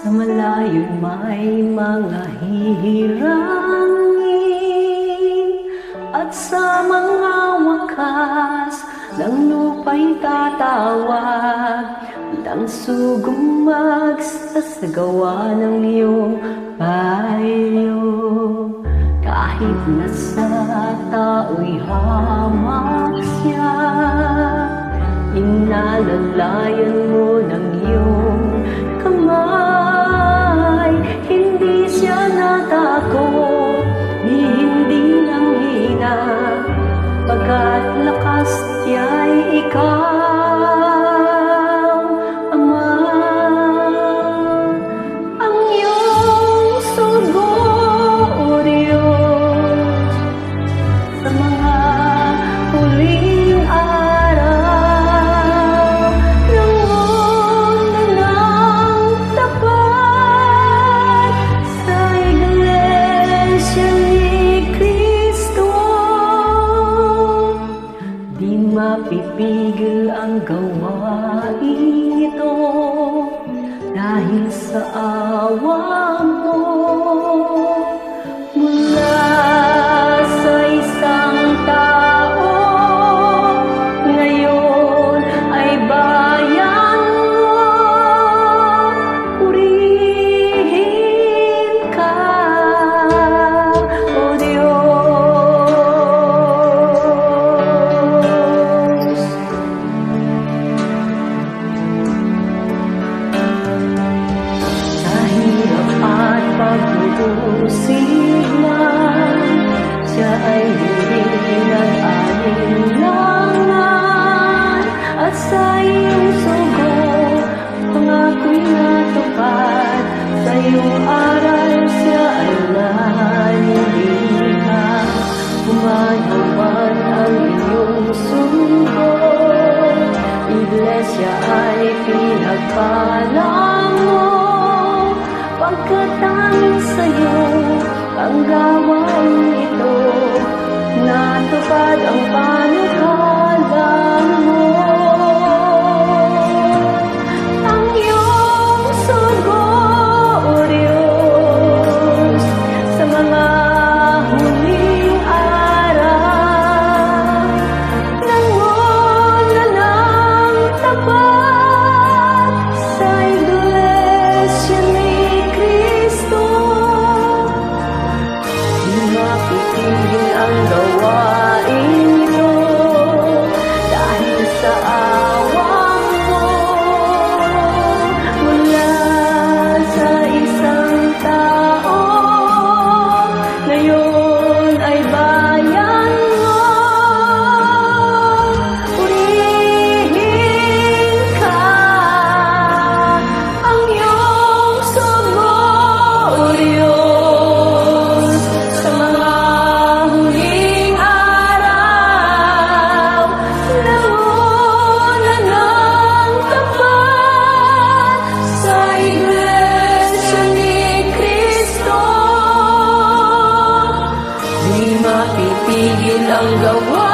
Sa malayo may mga hihirangin At sa mga wakas ng lupa'y tatawag Nang sugumag sa gawa ng iyong payo. Kahit nasa tao'y hamak siya Inalalayan mo ng mapipigil ang gawain ito Dahil sa awa mo pag-uusig man Siya ay hindi nag-alinlangan At sa iyong sugo Pangako'y natupad Sa iyong aral siya ay nanindigan Humanaw man ang iyong sugo Iglesia ay pinagpalang ang panukala Cristo. Di mapipigil ang gawa